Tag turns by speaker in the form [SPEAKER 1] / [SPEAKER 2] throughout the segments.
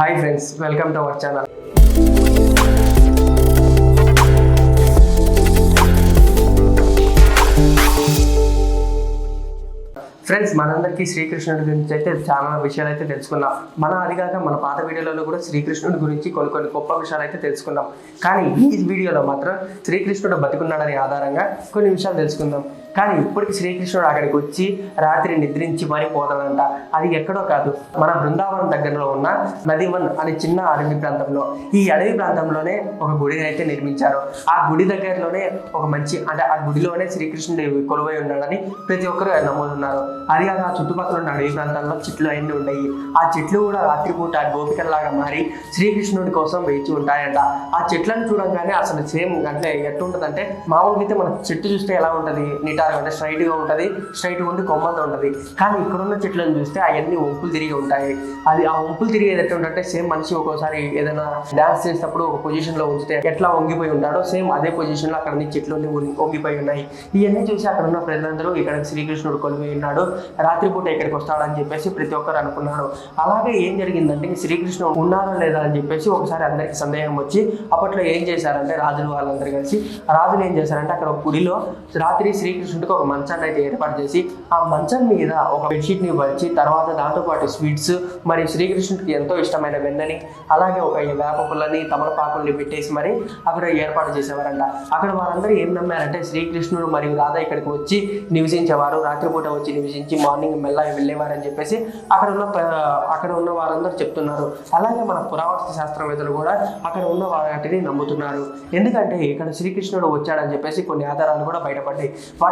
[SPEAKER 1] Hi friends welcome to our channel. Friends మనందరికీ శ్రీకృష్ణుడి గురించి అయితే చాలా విషయాలు అయితే తెలుసుకున్నాం. మన అదిగాక మన పాత వీడియోలలో కూడా శ్రీకృష్ణుడి గురించి కొన్ని కొన్ని గొప్ప విషయాలు అయితే తెలుసుకున్నాం. కానీ ఈ వీడియోలో మాత్రం శ్రీకృష్ణుడు బతికున్నాడనే ఆధారంగా కొన్ని విషయాలు తెలుసుకుందాం. కానీ ఇప్పటికి శ్రీకృష్ణుడు అక్కడికి వచ్చి రాత్రి నిద్రించి మరీ పోతాడంట. అది ఎక్కడో కాదు. మన బృందావనం దగ్గరలో ఉన్న నదివన్ అనే చిన్న అడవి ప్రాంతంలో. ఈ అడవి ప్రాంతంలోనే ఒక గుడిని అయితే నిర్మించారు. ఆ గుడి దగ్గరలోనే ఒక మంచి అంటే ఆ గుడిలోనే శ్రీకృష్ణుడు కొలువై ఉన్నాడని ప్రతి ఒక్కరు నమ్ముతున్నారు. అది కాదు ఆ చుట్టుపక్కల ఉన్న అడవి ప్రాంతాల్లో చెట్లు అన్నీ ఉన్నాయి ఆ చెట్లు కూడా రాత్రిపూట గోపికల్లాగా మారి శ్రీకృష్ణుడి కోసం వేచి ఉంటాయంట. ఆ చెట్లను చూడంగానే అసలు సేమ్ అంటే ఎట్లుంటదంటే మామూలుగా అయితే మన చెట్టు చూస్తే ఎలా ఉంటుంది? నిటారుగా అంటే స్ట్రైట్గా ఉంటుంది స్ట్రైట్గా ఉండి కొమ్మలతో ఉంటుంది. కానీ ఇక్కడున్న చెట్లను చూస్తే అవన్నీ వంపులు తిరిగి ఉంటాయి. అది ఆ వంపులు తిరిగేది ఎట్లా ఉంటే సేమ్ మనిషి ఒక్కోసారి ఏదైనా డాన్స్ చేసేటప్పుడు ఒక పొజిషన్లో ఉంచితే ఎట్లా వంగిపోయి ఉంటాడో సేమ్ అదే పొజిషన్లో అక్కడ అన్ని చెట్లు వంగిపోయి ఉన్నాయి. ఇవన్నీ చూసి అక్కడ ఉన్న ప్రజలందరూ ఇక్కడ శ్రీకృష్ణుడు కొలిపోయి ఉన్నాడు రాత్రిపూట ఇక్కడికి వస్తాడని చెప్పేసి ప్రతి ఒక్కరు అనుకున్నారు. అలాగే ఏం జరిగిందంటే శ్రీకృష్ణుడు ఉన్నారా లేదా అని చెప్పేసి ఒకసారి అందరికి సందేహం వచ్చి అప్పట్లో ఏం చేశారంటే రాజులు వాళ్ళందరూ కలిసి రాజులు ఏం చేశారంటే అక్కడ ఒక గుడిలో రాత్రి శ్రీకృష్ణుడికి ఒక మంచాన్ని అయితే ఏర్పాటు చేసి ఆ మంచం మీద ఒక బెడ్షీట్ని వచ్చి పరిచి తర్వాత దాంతోపాటు స్వీట్స్ మరి శ్రీకృష్ణుడికి ఎంతో ఇష్టమైన వెన్నని అలాగే ఒక వేప పుల్లని తమలపాకుల్ని పెట్టేసి మరి అక్కడ ఏర్పాటు చేసేవారంట. అక్కడ వారందరూ ఏం నమ్మారంటే శ్రీకృష్ణుడు మరియు రాధ ఇక్కడికి వచ్చి నివసించేవారు. రాత్రిపూట వచ్చి నివసించి మార్నింగ్ మెల్లగా వెళ్ళేవారని చెప్పేసి అక్కడ ఉన్న అక్కడ ఉన్న వారందరూ చెప్తున్నారు. అలాగే మన పురావస్తు శాస్త్రవేత్తలు కూడా అక్కడ ఉన్న వాటిని నమ్ముతున్నారు. ఎందుకంటే ఇక్కడ శ్రీకృష్ణుడు వచ్చాడని చెప్పేసి కొన్ని ఆధారాలు కూడా బయటపడ్డాయి.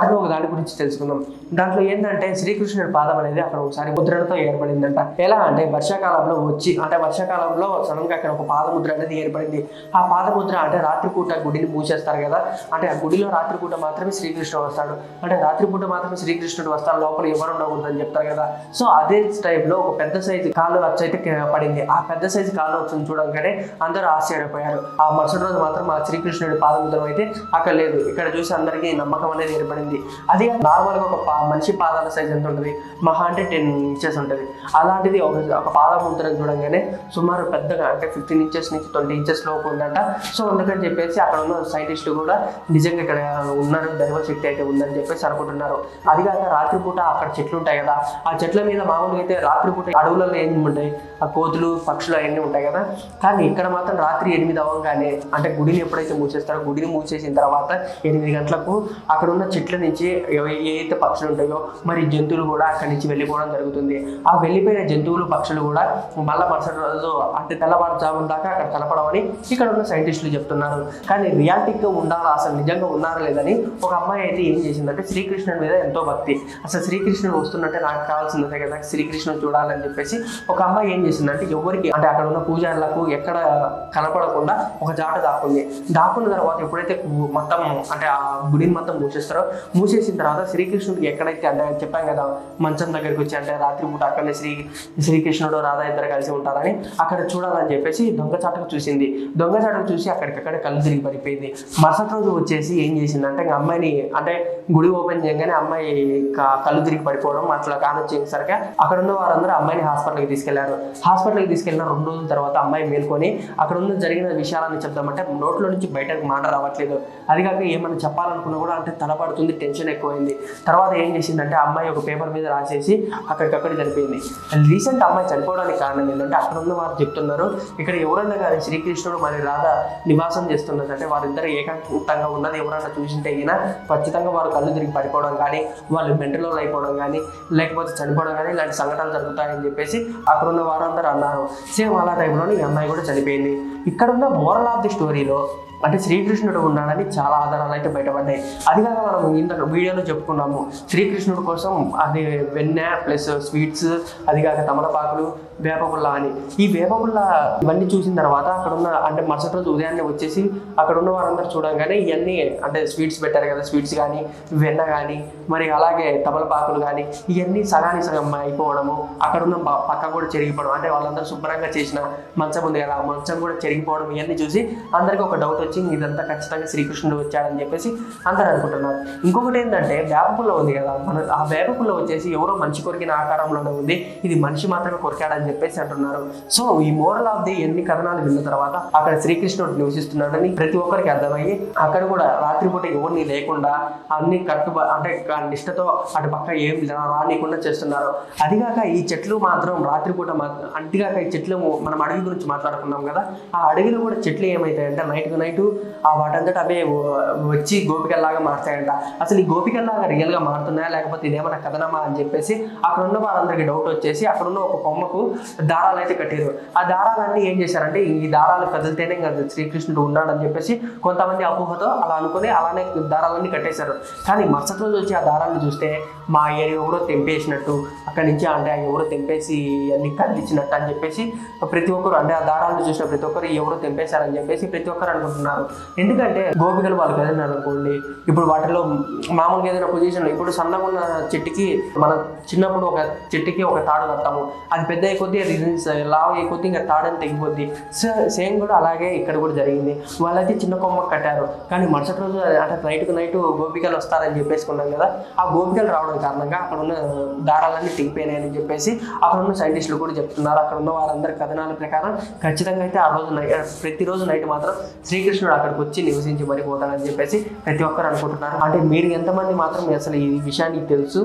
[SPEAKER 1] వాటిలో ఒక దాని గురించి తెలుసుకుందాం. దాంట్లో ఏంటంటే శ్రీకృష్ణుడి పాదం అనేది అక్కడ ఒకసారి ముద్రలతో ఏర్పడిందంట. ఎలా అంటే వర్షాకాలంలో వచ్చి అంటే వర్షాకాలంలో సడన్గా అక్కడ ఒక పాదముద్ర అనేది ఏర్పడింది. ఆ పాదముద్ర అంటే రాత్రిపూట గుడిని మూసేస్తారు కదా. అంటే ఆ గుడిలో రాత్రిపూట మాత్రమే శ్రీకృష్ణుడు వస్తాడు. అంటే రాత్రిపూట మాత్రమే శ్రీకృష్ణుడు వస్తాడు లోపల ఎవరు ఉండకూడదని చెప్తారు కదా. సో అదే టైంలో ఒక పెద్ద సైజు కాళ్ళు వచ్చి అయితే పడింది. ఆ పెద్ద సైజు కాళ్ళు వచ్చింది చూడంగానే అందరూ ఆశ్చర్యపోయారు. ఆ మరుసటి రోజు మాత్రం ఆ శ్రీకృష్ణుడి పాదముద్రం అయితే అక్కడ లేదు. ఇక్కడ చూసి అందరికీ నమ్మకం అనేది ఏర్పడింది. అది నార్మల్గా ఒక పా- మనిషి పాదాల సైజ్ ఎంత ఉంటుంది? మహా అంటే టెన్ ఇంచెస్ ఉంటుంది. అలాంటిది ఒక ఒక పాదముద్రం చూడంగానే సుమారు పెద్దగా అంటే ఫిఫ్టీన్ ఇంచెస్ నుంచి ట్వంటీ ఇంచెస్ లోపు ఉందంట. సో అందుకని చెప్పేసి అక్కడ ఉన్న సైంటిస్టులు కూడా నిజంగా ఇక్కడ ఉన్నారు దైవశక్తి అయితే ఉందని చెప్పేసి అనుకుంటున్నారు. అది కాక రాత్రిపూట అక్కడ చెట్లు ఉంటాయి కదా ఆ చెట్ల మీద మామూలుగా అయితే రాత్రిపూట అడవులలో ఏం ఉంటాయి? ఆ కోతులు పక్షులు అవన్నీ ఉంటాయి కదా. కానీ ఇక్కడ మాత్రం రాత్రి ఎనిమిది అవ్వగానే అంటే గుడిని ఎప్పుడైతే మూసేస్తారో గుడిని మూసేసిన తర్వాత ఎనిమిది గంటలకు అక్కడ ఉన్న చెట్లని నుంచి ఏదైతే పక్షులు ఉంటాయో మరి జంతువులు కూడా అక్కడి నుంచి వెళ్ళిపోవడం జరుగుతుంది. ఆ వెళ్ళిపోయిన జంతువులు పక్షులు కూడా మళ్ళీ మరుసటి రోజు అంటే తెల్లవారుజామున దాకా అక్కడ కనపడమని ఇక్కడ ఉన్న సైంటిస్టులు చెప్తున్నారు. కానీ రియాలిటీగా ఉండాలా? అసలు నిజంగా ఉన్నారా లేదని ఒక అమ్మాయి అయితే ఏం చేసిందంటే శ్రీకృష్ణుడి మీద ఎంతో భక్తి. అసలు శ్రీకృష్ణుడు వస్తున్నట్టే నాకు కావాల్సిందే కదా శ్రీకృష్ణుడు చూడాలని చెప్పేసి ఒక అమ్మాయి ఏం చేసిందంటే ఎవరికి అంటే అక్కడ ఉన్న పూజారులకు ఎక్కడ కనపడకుండా ఒక జాట దాకుంది దాక్కున్న తర్వాత ఎప్పుడైతే మొత్తం అంటే ఆ గుడిని మొత్తం మూసేస్తారో మూసేసిన తర్వాత శ్రీకృష్ణుడికి ఎక్కడైతే అంటే చెప్పాం కదా మంచం దగ్గరికి వచ్చి అంటే రాత్రిపూట అక్కడనే శ్రీ శ్రీకృష్ణుడు రాధా ఇద్దరు కలిసి ఉంటారని అక్కడ చూడాలని చెప్పేసి దొంగచాటకు చూసింది. దొంగచాటకు చూసి అక్కడికక్కడ కళ్ళు తిరిగి పడిపోయింది. మరుసటి రోజు వచ్చేసి ఏం చేసిందంటే ఇంకా అమ్మాయిని అంటే గుడి ఓపెన్ చేయగానే అమ్మాయి కళ్ళు తిరిగి పడిపోవడం అట్లా కానొచ్చేసరికి అక్కడ ఉన్న వారందరూ అమ్మాయిని హాస్పిటల్కి తీసుకెళ్ళారు. హాస్పిటల్కి తీసుకెళ్ళిన రెండు రోజుల తర్వాత అమ్మాయి మేల్కొని అక్కడ ఉన్న జరిగిన విషయాలను చెప్దామంటే నోట్లో నుంచి బయటకు మాట రావట్లేదు. అది కాక ఏమైనా చెప్పాలనుకున్నా కూడా అంటే తలపడుతుంది టెన్షన్ ఎక్కువైంది. తర్వాత ఏం చేసిందంటే అమ్మాయి ఒక పేపర్ మీద రాసేసి అక్కడికక్కడ చనిపోయింది. రీసెంట్ అమ్మాయి చనిపోవడానికి కారణం ఏంటంటే అక్కడ ఉన్న వారు చెప్తున్నారు ఇక్కడ ఎవరన్నా కానీ శ్రీకృష్ణుడు మరి రాధ నివాసం చేస్తున్నదంటే వారిద్దరు ఏకాంతంగా ఉన్నది. ఎవరన్నా చూసింటే అయినా ఖచ్చితంగా వారు కళ్ళు తిరిగి పడిపోవడం కానీ వాళ్ళు మెంటలో అయిపోవడం కానీ లేకపోతే చనిపోవడం కానీ ఇలాంటి సంఘటనలు జరుగుతాయని చెప్పేసి అక్కడ ఉన్న వారందరూ అన్నారు. సేమ్ అలా టైంలోనే ఈ అమ్మాయి కూడా చనిపోయింది. ఇక్కడ ఉన్న మోరల్ ఆఫ్ ది స్టోరీలో అంటే శ్రీకృష్ణుడు ఉన్నాడని చాలా ఆధారాలు అయితే బయటపడ్డాయి. అది కాక మనం ఇందాక వీడియోలో చెప్పుకున్నాము శ్రీకృష్ణుడు కోసం అది వెన్నె ప్లస్ స్వీట్స్ అది కాక తమలపాకులు వేపపుల్ల అని ఈ వేపపుల్ల ఇవన్నీ చూసిన తర్వాత అక్కడ ఉన్న అంటే మరుసటి రోజు ఉదయాన్నే వచ్చేసి అక్కడ ఉన్న వారందరూ చూడంగానే ఇవన్నీ అంటే స్వీట్స్ పెట్టారు కదా స్వీట్స్ కానీ వెన్న కానీ మరి అలాగే తమలపాకులు కానీ ఇవన్నీ సగాని సగం అయిపోవడము అక్కడ ఉన్న పక్క కూడా చెరిగిపోవడం అంటే వాళ్ళందరూ శుభ్రంగా చేసిన మంచం ఉంది కదా మంచం కూడా చెరిగిపోవడం ఇవన్నీ చూసి అందరికీ ఒక డౌట్ వచ్చి ఇదంతా ఖచ్చితంగా శ్రీకృష్ణుడు వచ్చాడని చెప్పేసి అందరూ అనుకుంటున్నారు. ఇంకొకటి ఏంటంటే వేపపుల్ల ఉంది కదా మన ఆ వేపపుల్ల వచ్చేసి ఎవరో మనిషి కొరికిన ఆకారంలోనే ఉంది. ఇది మనిషి మాత్రమే కొరికాడని చెప్పేసి అంటున్నారు. సో ఈ మోరల్ ఆఫ్ ది ఎన్ని కథనాలు విన్న తర్వాత అక్కడ శ్రీకృష్ణుడు నివసిస్తున్నాడని ప్రతి ఒక్కరికి అర్థమయ్యి అక్కడ కూడా రాత్రిపూట ఎవరిని లేకుండా అన్ని కట్టు అంటే నిష్టతో అటు పక్క ఏం రానికుండా చేస్తున్నారు. అదిగాక ఈ చెట్లు మాత్రం రాత్రిపూట మాత్రం అంటిగాక ఈ చెట్లు మనం అడవి గురించి మాట్లాడుకున్నాం కదా ఆ అడవిలో కూడా చెట్లు ఏమవుతాయంటే నైట్ నైట్ ఆ వాటంతట అవే వచ్చి గోపికల్లాగా మారుతాయంట. అసలు ఈ గోపికల్లాగా రియల్గా మారుతున్నాయా? లేకపోతే ఇదేమన్నా కథనమా? అని చెప్పేసి అక్కడ ఉన్న వారందరికి డౌట్ వచ్చేసి అక్కడ ఉన్న ఒక కొమ్మకు దారాలు అయితే కట్టారు. ఆ దారాలన్నీ ఏం చేశారంటే ఈ దారాలు కదిలితేనే ఇంకా శ్రీకృష్ణుడు ఉన్నాడని చెప్పేసి కొంతమంది అపోహతో అలా అనుకుని అలానే దారాలన్నీ కట్టేశారు. కానీ మరుసటి రోజు వచ్చి ఆ దారాలను చూస్తే మా ఏరి ఎవరో తెంపేసినట్టు అక్కడి నుంచి అంటే ఆ ఎవరో తెంపేసి అన్ని కదిలించినట్టు అని చెప్పేసి ప్రతి ఒక్కరు అంటే ఆ దారాలను చూసిన ప్రతి ఒక్కరు ఎవరో తెంపేశారని చెప్పేసి ప్రతి ఒక్కరు అనుకుంటున్నారు. ఎందుకంటే గోపికలు వాళ్ళు కదిలినారు అనుకోండి ఇప్పుడు వాటిలో మామూలుగా ఏదైనా పొజిషన్ ఇప్పుడు సన్నగా ఉన్న చెట్టుకి మన చిన్నప్పుడు ఒక చెట్టుకి ఒక తాడు కడతాము. అది పెద్ద అయ్యే కొద్దిగా రీజన్స్ లావ్ అయ్యే కొద్ది ఇంకా తాడని తెగిపోద్ది. సేమ్ కూడా అలాగే ఇక్కడ కూడా జరిగింది. వాళ్ళైతే చిన్న కొమ్మ కట్టారు. కానీ మరుసటి రోజు అంటే నైట్కు నైట్ గోపికలు వస్తారని చెప్పేసుకున్నాం కదా. ఆ గోపికలు రావడం కారణంగా అక్కడ ఉన్న దారాలన్నీ తెగిపోయినాయని చెప్పేసి అక్కడ ఉన్న సైంటిస్టులు కూడా చెప్తున్నారు. అక్కడ ఉన్న వారందరి కథనాల ప్రకారం ఖచ్చితంగా అయితే ఆ రోజు నైట్ ప్రతిరోజు నైట్ మాత్రం శ్రీకృష్ణుడు అక్కడికి వచ్చి నివసించి మరి పోతాడని చెప్పేసి ప్రతి ఒక్కరు అనుకుంటున్నారు. అంటే మీరు ఎంతమంది మాత్రం అసలు ఈ విషయానికి తెలుసు?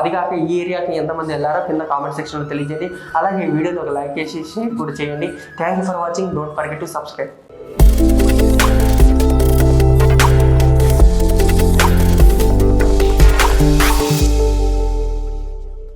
[SPEAKER 1] అది కాక ఈ ఏరియాకి ఎంతమంది వెళ్ళారో కింద కామెంట్ సెక్షన్లో తెలియజేయండి. అలాగే ఈ వీడియోని ఒక లైక్ చేసేసి ఇప్పుడు చేయండి. Thank you for watching don't forget to subscribe